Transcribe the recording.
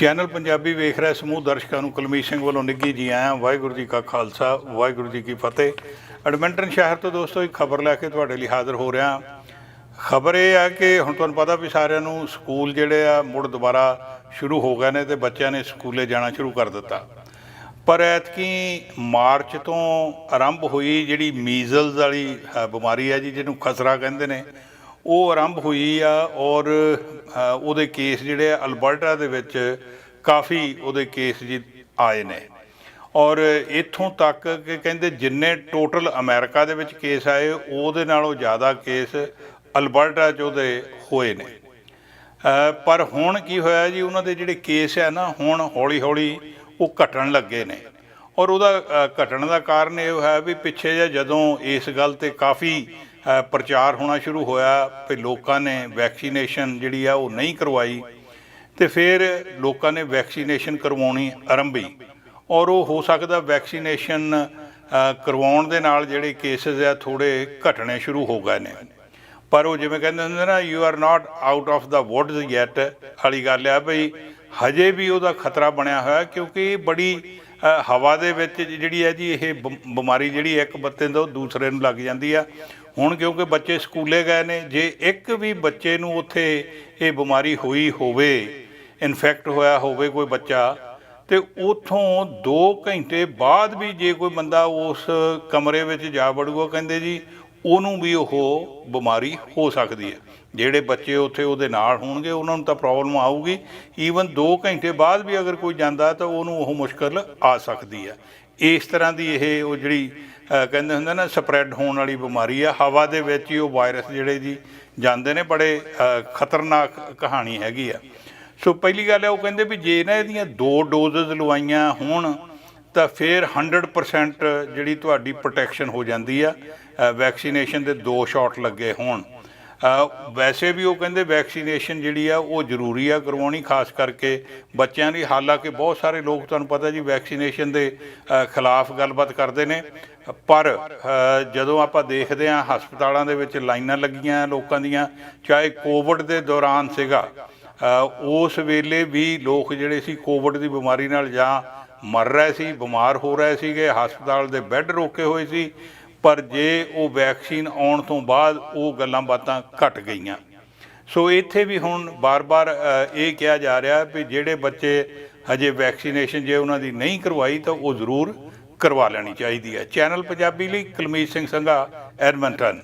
Channel Punjabi ਵੇਖ ਰਿਹਾ ਸਮੂਹ ਦਰਸ਼ਕਾਂ ਨੂੰ ਕੁਲਮੀਤ ਸਿੰਘ ਵੱਲੋਂ ਨਿੱਘੀ ਜੀ ਆਇਆਂ, ਵਾਹਿਗੁਰੂ ਜੀ ਕਾ ਖਾਲਸਾ, ਵਾਹਿਗੁਰੂ ਜੀ ਕੀ ਫਤਿਹ। ਐਡਮਿੰਟਨ ਸ਼ਹਿਰ ਤੋਂ ਦੋਸਤੋ, ਇੱਕ ਖਬਰ ਲੈ ਕੇ ਤੁਹਾਡੇ ਲਈ ਹਾਜ਼ਰ ਹੋ ਰਿਹਾ। ਖਬਰ ਇਹ ਆ ਕਿ ਹੁਣ ਤੁਹਾਨੂੰ ਪਤਾ ਵੀ ਸਾਰਿਆਂ ਨੂੰ ਸਕੂਲ ਜਿਹੜੇ ਆ, ਮੁੜ ਦੁਬਾਰਾ ਸ਼ੁਰੂ ਹੋ ਗਏ ਨੇ ਤੇ ਬੱਚਿਆਂ ਨੇ ਸਕੂਲੇ ਜਾਣਾ ਸ਼ੁਰੂ ਕਰ ਦਿੱਤਾ। ਪਰ ਐਤਕੀ ਮਾਰਚ ਤੋਂ ਆਰੰਭ ਹੋਈ ਜਿਹੜੀ ਮੀਜ਼ਲਸ ਵਾਲੀ ਬਿਮਾਰੀ ਹੈ ਜੀ, ਜਿਹਨੂੰ ਖਸਰਾ ਕਹਿੰਦੇ ਨੇ ਉਹ ਆਰੰਭ ਹੋਈ ਆ ਔਰ ਉਹਦੇ ਕੇਸ ਜਿਹੜੇ ਆ ਅਲਬਰਟਾ ਦੇ ਵਿੱਚ ਕਾਫੀ ਉਹਦੇ ਕੇਸ ਜੀ ਆਏ ਨੇ। ਔਰ ਇੱਥੋਂ ਤੱਕ ਕਿ ਕਹਿੰਦੇ ਜਿੰਨੇ ਟੋਟਲ ਅਮਰੀਕਾ ਦੇ ਵਿੱਚ ਕੇਸ ਆਏ, ਉਹਦੇ ਨਾਲੋਂ ਜ਼ਿਆਦਾ ਕੇਸ ਅਲਬਰਟਾ 'ਚ ਉਹਦੇ ਹੋਏ ਨੇ। ਪਰ ਹੁਣ ਕੀ ਹੋਇਆ ਜੀ, ਉਹਨਾਂ ਦੇ ਜਿਹੜੇ ਕੇਸ ਹੈ ਨਾ, ਹੁਣ ਹੌਲੀ-ਹੌਲੀ ਉਹ ਘਟਣ ਲੱਗੇ ਨੇ। ਔਰ ਉਹਦਾ ਘਟਣ ਦਾ ਕਾਰਨ ਇਹ ਹੋਇਆ ਵੀ ਪਿੱਛੇ ਜਿਹਾ ਜਦੋਂ ਇਸ ਗੱਲ ਤੇ ਕਾਫੀ ਪ੍ਰਚਾਰ ਹੋਣਾ ਸ਼ੁਰੂ ਹੋਇਆ ਕਿ ਲੋਕਾਂ ਨੇ ਵੈਕਸੀਨੇਸ਼ਨ ਜਿਹੜੀ ਆ ਉਹ ਨਹੀਂ ਕਰਵਾਈ ਤੇ ਫਿਰ ਲੋਕਾਂ ਨੇ ਵੈਕਸੀਨੇਸ਼ਨ ਕਰਵਾਉਣੀ ਆਰੰਭੀ ਔਰ ਉਹ ਹੋ ਸਕਦਾ ਵੈਕਸੀਨੇਸ਼ਨ ਕਰਵਾਉਣ ਦੇ ਨਾਲ ਜਿਹੜੇ ਕੇਸਸ ਆ ਥੋੜੇ ਘਟਣੇ ਸ਼ੁਰੂ ਹੋ ਗਏ ਨੇ। ਪਰ ਉਹ ਜਿਵੇਂ ਕਹਿੰਦੇ ਹੁੰਦੇ ਨਾ you are not out of the woods yet ਵਾਲੀ ਗੱਲ ਆ ਭਈ ਹਜੇ ਵੀ ਉਹਦਾ ਖਤਰਾ ਬਣਿਆ ਹੋਇਆ ਕਿਉਂਕਿ ਬੜੀ ਹਵਾ ਦੇ ਵਿੱਚ ਜਿਹੜੀ ਹੈ ਜੀ, ਇਹ ਬ- ਬਿਮਾਰੀ ਜਿਹੜੀ ਇੱਕ ਬੱਤੇ ਤੋਂ ਦੂਸਰੇ ਨੂੰ ਲੱਗ ਜਾਂਦੀ ਆ। ਹੁਣ ਕਿਉਂਕਿ ਬੱਚੇ ਸਕੂਲੇ ਗਏ ਨੇ, ਜੇ ਇੱਕ ਵੀ ਬੱਚੇ ਨੂੰ ਉੱਥੇ ਇਹ ਬਿਮਾਰੀ ਹੋਈ ਹੋਵੇ ਇਨਫੈਕਟ ਹੋਇਆ ਹੋਵੇ ਕੋਈ ਬੱਚਾ, ਤੇ ਉਥੋਂ 2 ਘੰਟੇ ਬਾਅਦ ਵੀ ਜੇ ਕੋਈ ਬੰਦਾ ਉਸ ਕਮਰੇ ਵਿੱਚ ਜਾ ਵੜੂਗਾ, ਕਹਿੰਦੇ ਜੀ, ਉਹਨੂੰ ਵੀ ਉਹ ਬਿਮਾਰੀ ਹੋ ਸਕਦੀ ਹੈ। ਜਿਹੜੇ ਬੱਚੇ ਉੱਥੇ ਉਹਦੇ ਨਾਲ ਹੋਣਗੇ, ਉਹਨਾਂ ਨੂੰ ਤਾਂ ਪ੍ਰੋਬਲਮ ਆਊਗੀ। ਈਵਨ 2 ਘੰਟੇ ਬਾਅਦ ਵੀ ਅਗਰ ਕੋਈ ਜਾਂਦਾ, ਤਾਂ ਉਹਨੂੰ ਉਹ ਮੁਸ਼ਕਲ ਆ ਸਕਦੀ ਹੈ। ਇਸ ਤਰ੍ਹਾਂ ਦੀ ਇਹ ਉਹ ਜਿਹੜੀ ਕਹਿੰਦੇ ਹੁੰਦੇ ਨਾ ਸਪਰੈਡ ਹੋਣ ਵਾਲੀ ਬਿਮਾਰੀ ਆ। ਹਵਾ ਦੇ ਵਿੱਚ ਹੀ ਉਹ ਵਾਇਰਸ ਜਿਹੜੇ ਜੀ ਜਾਂਦੇ ਨੇ, ਬੜੇ ਖਤਰਨਾਕ ਕਹਾਣੀ ਹੈਗੀ ਆ। ਸੋ ਪਹਿਲੀ ਗੱਲ ਹੈ ਉਹ ਕਹਿੰਦੇ ਵੀ ਜੇ ਨਾ ਇਹਦੀਆਂ ਦੋ ਡੋਜ਼ਸ ਲਵਾਈਆਂ ਹੋਣ, ਤਾਂ ਫਿਰ 100% ਜਿਹੜੀ ਤੁਹਾਡੀ ਪ੍ਰੋਟੈਕਸ਼ਨ ਹੋ ਜਾਂਦੀ ਆ। ਵੈਕਸੀਨੇਸ਼ਨ ਦੇ ਦੋ ਸ਼ਾਟ ਲੱਗੇ ਹੋਣ। ਵੈਸੇ ਵੀ ਉਹ ਕਹਿੰਦੇ ਵੈਕਸੀਨੇਸ਼ਨ ਜਿਹੜੀ ਆ, ਉਹ ਜ਼ਰੂਰੀ ਆ ਕਰਵਾਉਣੀ, ਖਾਸ ਕਰਕੇ ਬੱਚਿਆਂ ਦੀ। ਹਾਲਾਂਕਿ ਬਹੁਤ ਸਾਰੇ ਲੋਕ, ਤੁਹਾਨੂੰ ਪਤਾ ਜੀ, ਵੈਕਸੀਨੇਸ਼ਨ ਦੇ ਖਿਲਾਫ ਗੱਲਬਾਤ ਕਰਦੇ ਨੇ। ਪਰ ਜਦੋਂ ਆਪਾਂ ਦੇਖਦੇ ਹਾਂ, ਹਸਪਤਾਲਾਂ ਦੇ ਵਿੱਚ ਲਾਈਨਾਂ ਲੱਗੀਆਂ ਲੋਕਾਂ ਦੀਆਂ, ਚਾਹੇ ਕੋਵਿਡ ਦੇ ਦੌਰਾਨ ਸੀਗਾ ਉਸ ਵੇਲੇ ਵੀ ਲੋਕ ਜਿਹੜੇ ਸੀ ਕੋਵਿਡ ਦੀ ਬਿਮਾਰੀ ਨਾਲ ਜਾਂ ਮਰ ਰਹੇ ਸੀ, ਬਿਮਾਰ ਹੋ ਰਹੇ ਸੀਗੇ, ਹਸਪਤਾਲ ਦੇ ਬੈੱਡ ਰੋਕੇ ਹੋਏ ਸੀ। ਪਰ ਜੇ ਉਹ ਵੈਕਸੀਨ ਆਉਣ ਤੋਂ ਬਾਅਦ ਉਹ ਗੱਲਾਂ ਬਾਤਾਂ ਘਟ ਗਈਆਂ। ਸੋ ਇੱਥੇ ਵੀ ਹੁਣ ਬਾਰ-ਬਾਰ ਇਹ ਕਿਹਾ ਜਾ ਰਿਹਾ ਵੀ ਜਿਹੜੇ ਬੱਚੇ ਹਜੇ ਵੈਕਸੀਨੇਸ਼ਨ ਜੇ ਉਹਨਾਂ ਦੀ ਨਹੀਂ ਕਰਵਾਈ ਤਾਂ ਉਹ ਜ਼ਰੂਰ ਕਰਵਾ ਲੈਣੀ ਚਾਹੀਦੀ ਹੈ। ਚੈਨਲ ਪੰਜਾਬੀ ਲਈ ਕੁਲਮੀਤ ਸਿੰਘ ਸੰਘਾ, ਐਡਮੰਟਨ।